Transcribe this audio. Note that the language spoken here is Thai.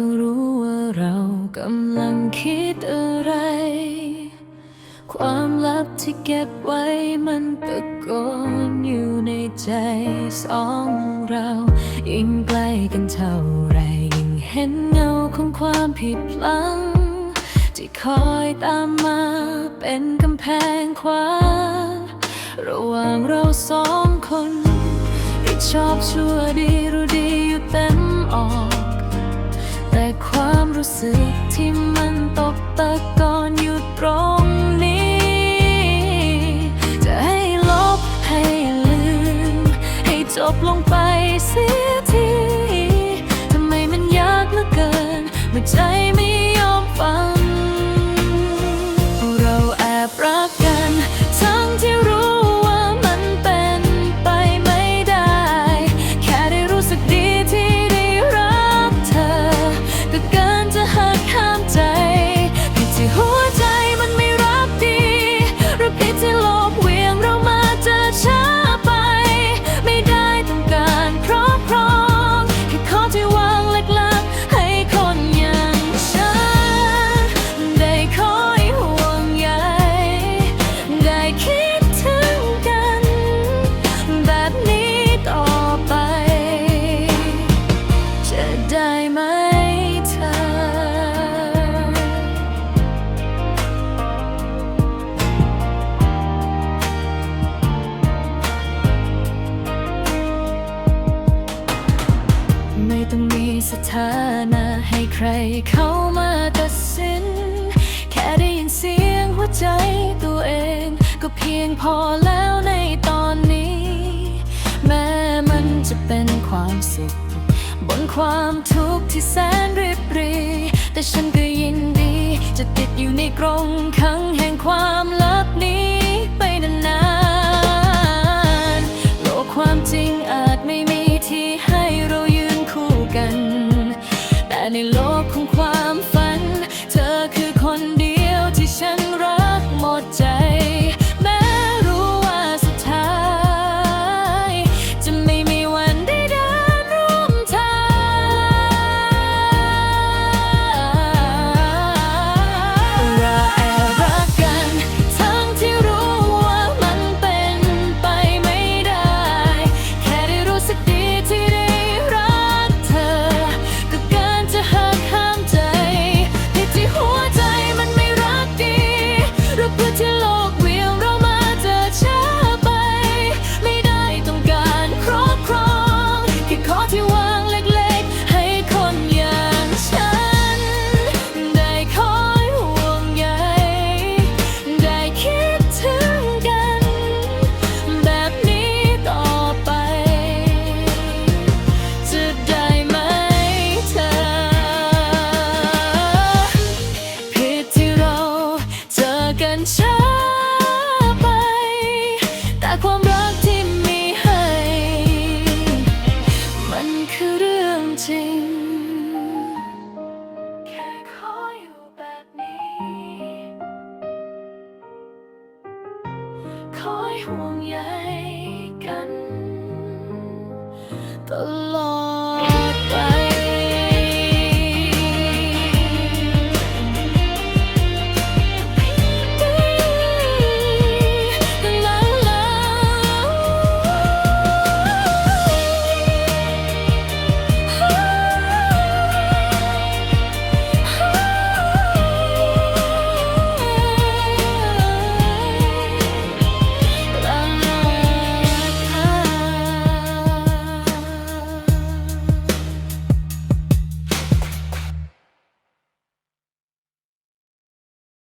ก็รู้ว่าเรากำลังคิดอะไร ความลับที่เก็บไว้มันตะโกนอยู่ในใจสองเรา ยิ่งใกล้กันเท่าไรยิ่งเห็นเงาของความผิดพลัง ที่คอยตามมาเป็นกำแพงขวางระหว่างเราสองคนที่ชอบชั่วดี สึกที่มันตกตะกอนอยู่ตรงนี้ จะให้ลบให้ลืม ให้จบลงไปเสียที ทำไมมันยากเหลือเกินเมื่อใจไม่ ได้ไหมเธอ ไม่ต้องมีสถานะให้ใครเข้ามาตัดสิน แค่ได้ยินเสียงหัวใจตัวเอง ก็เพียงพอแล้วในตอนนี้ ความทุกข์ที่แสนริบรี แต่ฉันก็ยินดี จะติดอยู่ในกรงขังแห่งความลับนี้ กันช้าไป แต่ความรักที่มีให้ มันคือเรื่องจริง แค่ขออยู่แบบนี้ คอยห่วงใยกัน ตลอด